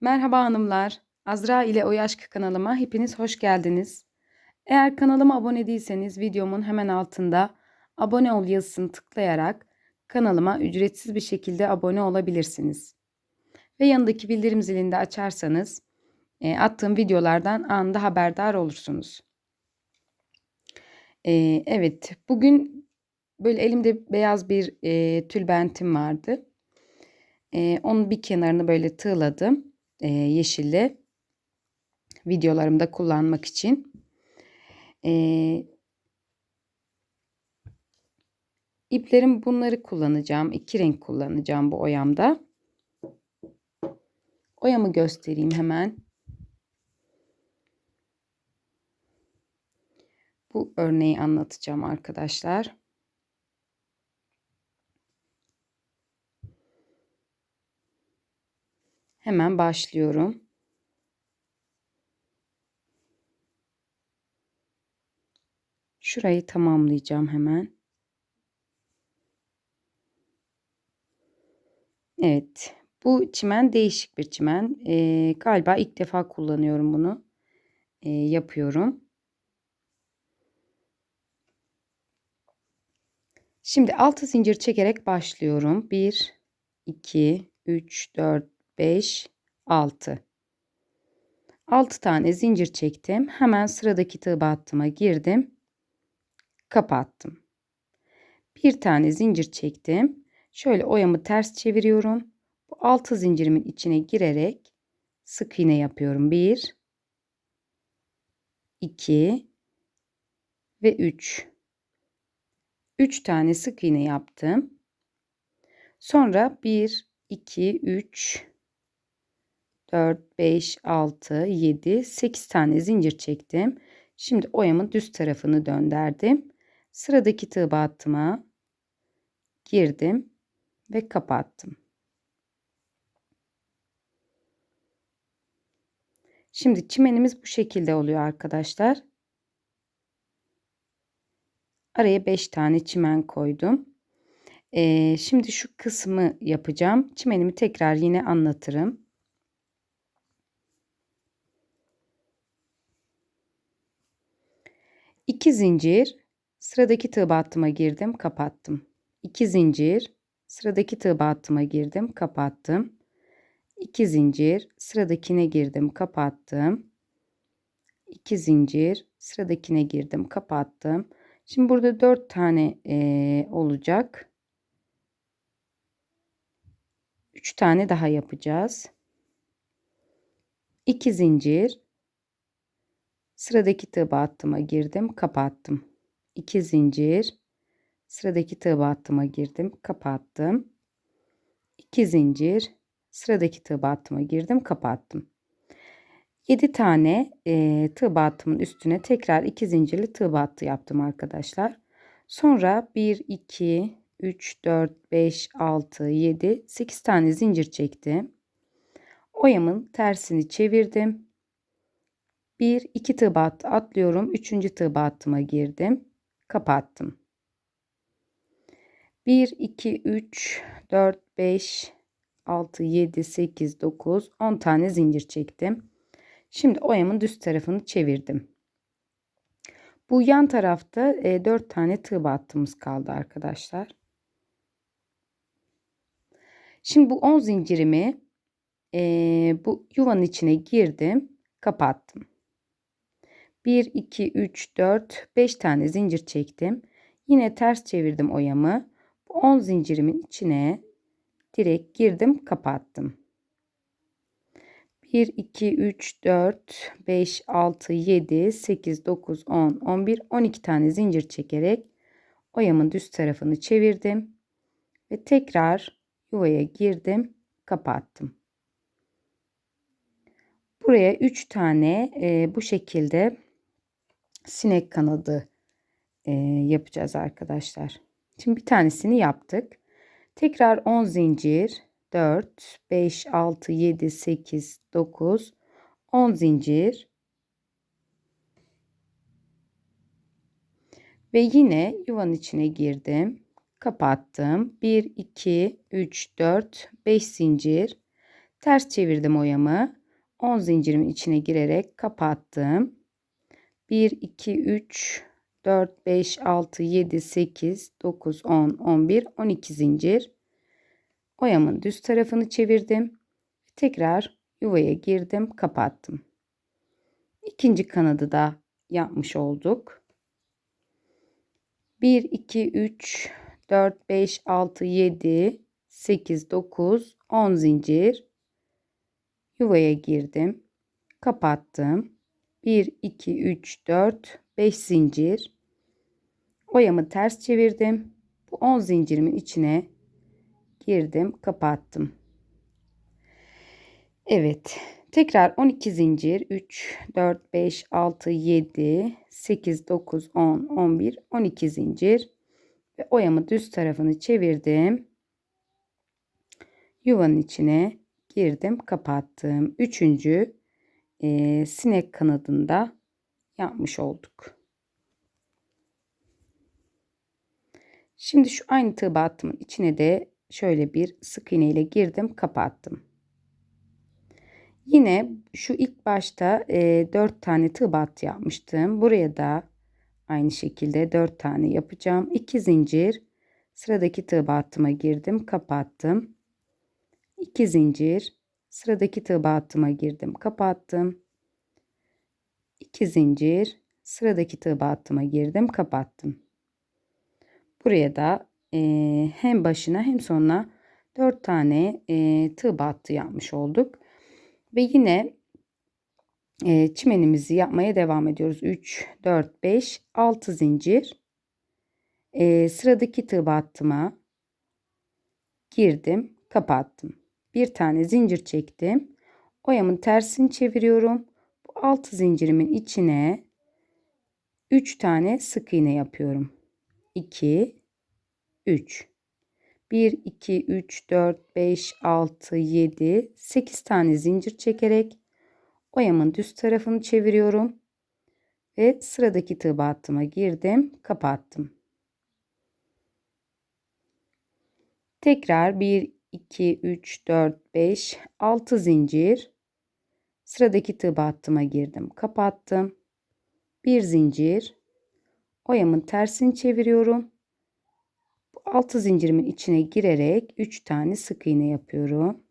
Merhaba hanımlar. Azra ile O Aşk kanalıma hepiniz hoş geldiniz. Eğer kanalıma abone değilseniz videomun hemen altında abone ol yazısını tıklayarak kanalıma ücretsiz bir şekilde abone olabilirsiniz. Ve yanındaki bildirim zilini de açarsanız e, attığım videolardan anında haberdar olursunuz. E, evet bugün böyle elimde beyaz bir e, tülbentim vardı. E, onun bir kenarını böyle tığladım e, yeşille videolarımda kullanmak için. E, iplerim bunları kullanacağım. İki renk kullanacağım bu oyamda. Oyamı göstereyim hemen. Bu örneği anlatacağım arkadaşlar. Hemen başlıyorum. Şurayı tamamlayacağım hemen. Evet. Bu çimen değişik bir çimen. Ee, galiba ilk defa kullanıyorum bunu. Ee, yapıyorum. Şimdi 6 zincir çekerek başlıyorum. 1, 2, 3, 4, 5, 6. 6 tane zincir çektim. Hemen sıradaki tığ battıma girdim. Kapattım. Bir tane zincir çektim. Şöyle oyamı ters çeviriyorum. Bu 6 zincirimin içine girerek sık iğne yapıyorum. 1 2 ve 3. 3 tane sık iğne yaptım. Sonra 1 2 3 4, 5, 6, 7, 8 tane zincir çektim. Şimdi oyamın düz tarafını döndürdüm. Sıradaki tığ battıma girdim ve kapattım. Şimdi çimenimiz bu şekilde oluyor arkadaşlar. Araya 5 tane çimen koydum. Ee, şimdi şu kısmı yapacağım. Çimenimi tekrar yine anlatırım. 2 zincir sıradaki tığ battıma girdim kapattım. 2 zincir sıradaki tığ battıma girdim kapattım. 2 zincir sıradakine girdim kapattım. 2 zincir sıradakine girdim kapattım. Şimdi burada 4 tane e, olacak. 3 tane daha yapacağız. 2 zincir Sıradaki tığ battıma girdim, kapattım. 2 zincir. Sıradaki tığ battıma girdim, kapattım. 2 zincir. Sıradaki tığ battıma girdim, kapattım. 7 tane e, tığ battımın üstüne tekrar 2 zincirli tığ battı yaptım arkadaşlar. Sonra 1 2 3 4 5 6 7 8 tane zincir çektim. Oyamın tersini çevirdim. 1 2 tığ battı atlıyorum. 3. tığ battıma girdim. Kapattım. 1 2 3 4 5 6 7 8 9 10 tane zincir çektim. Şimdi oyamın düz tarafını çevirdim. Bu yan tarafta e, 4 tane tığ battığımız kaldı arkadaşlar. Şimdi bu 10 zincirimi e, bu yuvanın içine girdim. Kapattım 1, 2, 3, 4, 5 tane zincir çektim. Yine ters çevirdim oyamı. Bu 10 zincirimin içine direkt girdim kapattım. 1, 2, 3, 4, 5, 6, 7, 8, 9, 10, 11, 12 tane zincir çekerek oyamın düz tarafını çevirdim. Ve tekrar yuvaya girdim kapattım. Buraya 3 tane e, bu şekilde sinek kanadı e, yapacağız arkadaşlar. Şimdi bir tanesini yaptık. Tekrar 10 zincir 4 5 6 7 8 9 10 zincir ve yine yuvanın içine girdim kapattım 1 2 3 4 5 zincir Ters çevirdim oyamı. 10 zincirimin içine girerek kapattım. 1, 2, 3, 4, 5, 6, 7, 8, 9, 10, 11, 12 zincir. Oyamın düz tarafını çevirdim. Tekrar yuvaya girdim, kapattım. İkinci kanadı da yapmış olduk. 1, 2, 3, 4, 5, 6, 7, 8, 9, 10 zincir. Yuvaya girdim. Kapattım. 1, 2, 3, 4, 5 zincir. Oyamı ters çevirdim. Bu 10 zincirimin içine girdim. Kapattım. Evet. Tekrar 12 zincir 3 4 5 6 7 8 9 10 11 12 zincir ve oyamı düz tarafını çevirdim. Yuvanın içine girdim, kapattım. Üçüncü e, sinek kanadında yapmış olduk. Şimdi şu aynı tığ battımın içine de şöyle bir sık iğne ile girdim, kapattım. Yine şu ilk başta e, 4 tane tığ battı yapmıştım. Buraya da aynı şekilde 4 tane yapacağım. 2 zincir sıradaki tığ battıma girdim, kapattım. 2 zincir sıradaki tığ battıma girdim, kapattım. 2 zincir sıradaki tığ battıma girdim, kapattım. Buraya da e, hem başına hem sonuna 4 tane e, tığ battı yapmış olduk. Ve yine e, çimenimizi yapmaya devam ediyoruz. 3, 4, 5, 6 zincir. E, sıradaki tığ battıma girdim, kapattım. Bir tane zincir çektim. Oyamın tersini çeviriyorum. Bu 6 zincirimin içine 3 tane sık iğne yapıyorum. 2 3 1 2 3 4 5 6 7 8 tane zincir çekerek oyamın düz tarafını çeviriyorum ve sıradaki tığ battıma girdim kapattım tekrar 1 2 3 4 5 6 zincir sıradaki tığ battıma girdim kapattım bir zincir oyamın tersini çeviriyorum 6 zincirimin içine girerek 3 tane sık iğne yapıyorum.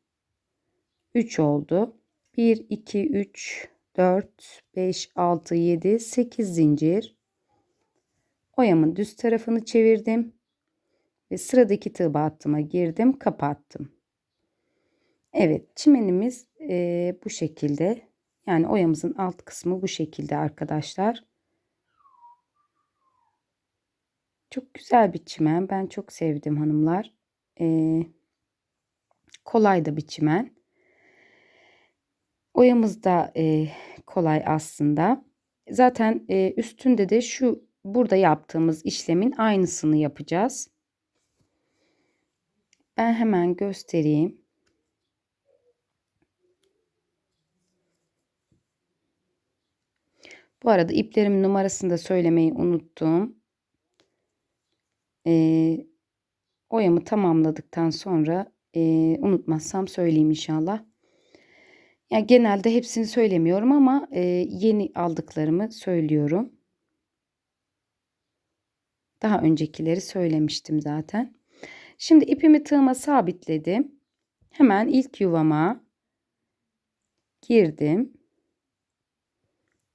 3 oldu. 1 2 3 4 5 6 7 8 zincir. Oyamın düz tarafını çevirdim ve sıradaki tığ battıma girdim, kapattım. Evet, çimenimiz e, bu şekilde. Yani oyamızın alt kısmı bu şekilde arkadaşlar. Çok güzel bir çimen. Ben çok sevdim hanımlar. Ee, kolay da bir çimen. Oyamız da e, kolay aslında. Zaten e, üstünde de şu burada yaptığımız işlemin aynısını yapacağız. Ben hemen göstereyim. Bu arada iplerimin numarasını da söylemeyi unuttum e, oyamı tamamladıktan sonra e, unutmazsam söyleyeyim inşallah. Yani genelde hepsini söylemiyorum ama e, yeni aldıklarımı söylüyorum. Daha öncekileri söylemiştim zaten. Şimdi ipimi tığıma sabitledim. Hemen ilk yuvama girdim.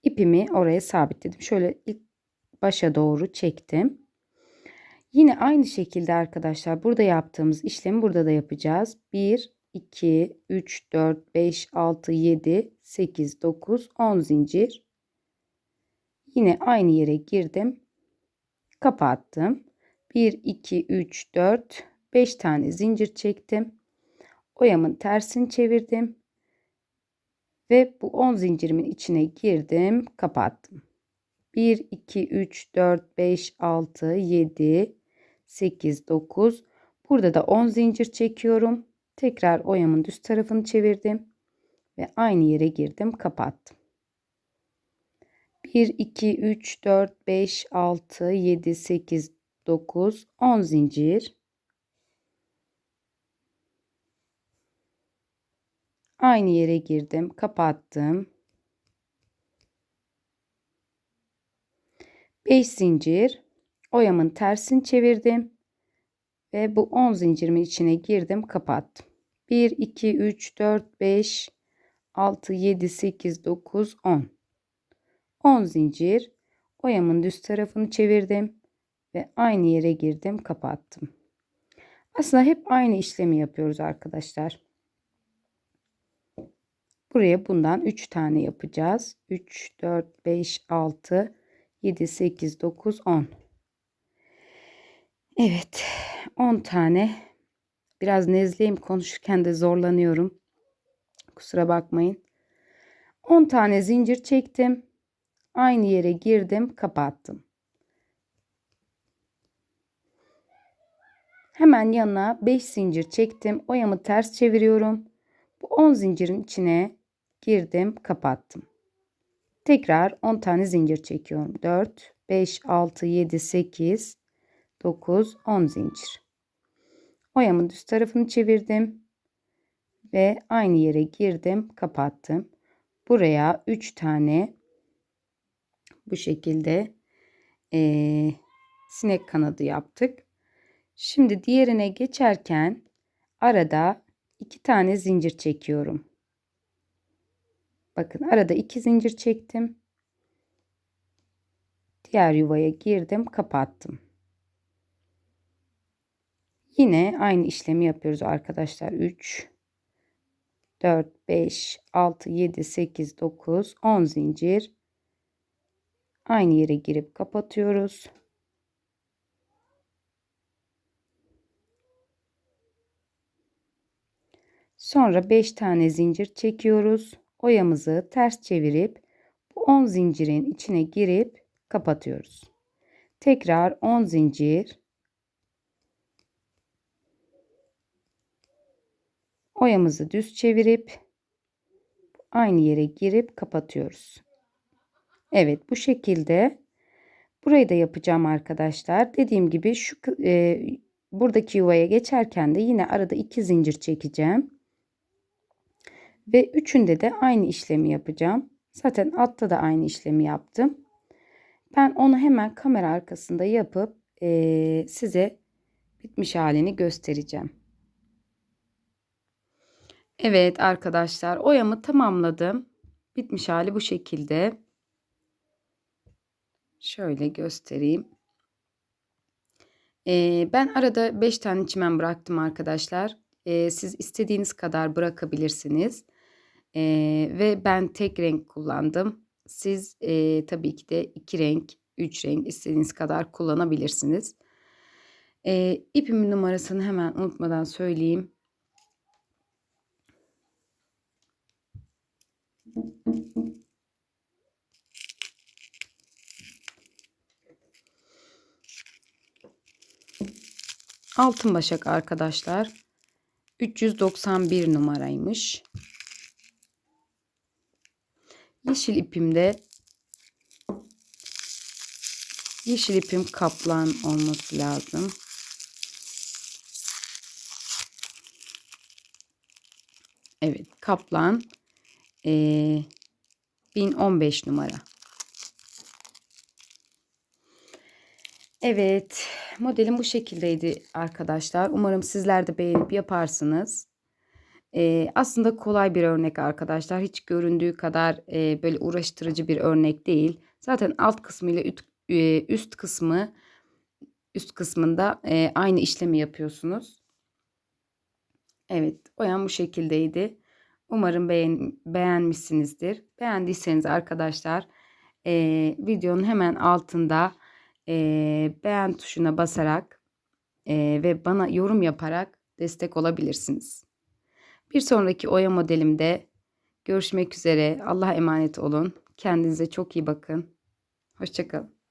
İpimi oraya sabitledim. Şöyle ilk başa doğru çektim. Yine aynı şekilde arkadaşlar burada yaptığımız işlemi burada da yapacağız. 1, 2, 3, 4, 5, 6, 7, 8, 9, 10 zincir. Yine aynı yere girdim. Kapattım. 1, 2, 3, 4, 5 tane zincir çektim. Oyamın tersini çevirdim. Ve bu 10 zincirimin içine girdim. Kapattım. 1, 2, 3, 4, 5, 6, 7, 8, 9. Burada da 10 zincir çekiyorum. Tekrar oyamın düz tarafını çevirdim. Ve aynı yere girdim. Kapattım. 1, 2, 3, 4, 5, 6, 7, 8, 9, 10 zincir. Aynı yere girdim, kapattım. 5 zincir oyamın tersini çevirdim ve bu 10 zincirimin içine girdim, kapattım. 1 2 3 4 5 6 7 8 9 10 10 zincir oyamın düz tarafını çevirdim ve aynı yere girdim, kapattım. Aslında hep aynı işlemi yapıyoruz arkadaşlar. Buraya bundan 3 tane yapacağız. 3, 4, 5, 6, 7, 8, 9, 10. Evet. 10 tane. Biraz nezleyim konuşurken de zorlanıyorum. Kusura bakmayın. 10 tane zincir çektim. Aynı yere girdim, kapattım. Hemen yanına 5 zincir çektim. Oyamı ters çeviriyorum. Bu 10 zincirin içine girdim, kapattım. Tekrar 10 tane zincir çekiyorum. 4, 5, 6, 7, 8, 9, 10 zincir. Oyamın düz tarafını çevirdim ve aynı yere girdim, kapattım. Buraya 3 tane bu şekilde e, sinek kanadı yaptık. Şimdi diğerine geçerken arada iki tane zincir çekiyorum. Bakın arada iki zincir çektim. Diğer yuvaya girdim, kapattım. Yine aynı işlemi yapıyoruz arkadaşlar. 3 4 5 6 7 8 9 10 zincir. Aynı yere girip kapatıyoruz. Sonra 5 tane zincir çekiyoruz. Oyamızı ters çevirip bu 10 zincirin içine girip kapatıyoruz. Tekrar 10 zincir. Oyamızı düz çevirip aynı yere girip kapatıyoruz. Evet bu şekilde burayı da yapacağım arkadaşlar. Dediğim gibi şu e, buradaki yuvaya geçerken de yine arada iki zincir çekeceğim. Ve üçünde de aynı işlemi yapacağım. Zaten altta da aynı işlemi yaptım. Ben onu hemen kamera arkasında yapıp e, size bitmiş halini göstereceğim. Evet arkadaşlar oyamı tamamladım. Bitmiş hali bu şekilde. Şöyle göstereyim. Ee, ben arada 5 tane çimen bıraktım arkadaşlar. Ee, siz istediğiniz kadar bırakabilirsiniz. Ee, ve ben tek renk kullandım. Siz e, tabii ki de iki renk, üç renk istediğiniz kadar kullanabilirsiniz. Ee, ipimin numarasını hemen unutmadan söyleyeyim. Altın başak arkadaşlar. 391 numaraymış. Yeşil ipimde yeşil ipim kaplan olması lazım. Evet kaplan ee, 1015 numara. Evet modelim bu şekildeydi arkadaşlar. Umarım sizler de beğenip yaparsınız. Ee, aslında kolay bir örnek arkadaşlar. Hiç göründüğü kadar e, böyle uğraştırıcı bir örnek değil. Zaten alt kısmı ile e, üst kısmı üst kısmında e, aynı işlemi yapıyorsunuz. Evet oyan bu şekildeydi. Umarım beğen, beğenmişsinizdir. Beğendiyseniz arkadaşlar e, videonun hemen altında e, beğen tuşuna basarak e, ve bana yorum yaparak destek olabilirsiniz. Bir sonraki oya modelimde görüşmek üzere. Allah'a emanet olun. Kendinize çok iyi bakın. Hoşçakalın.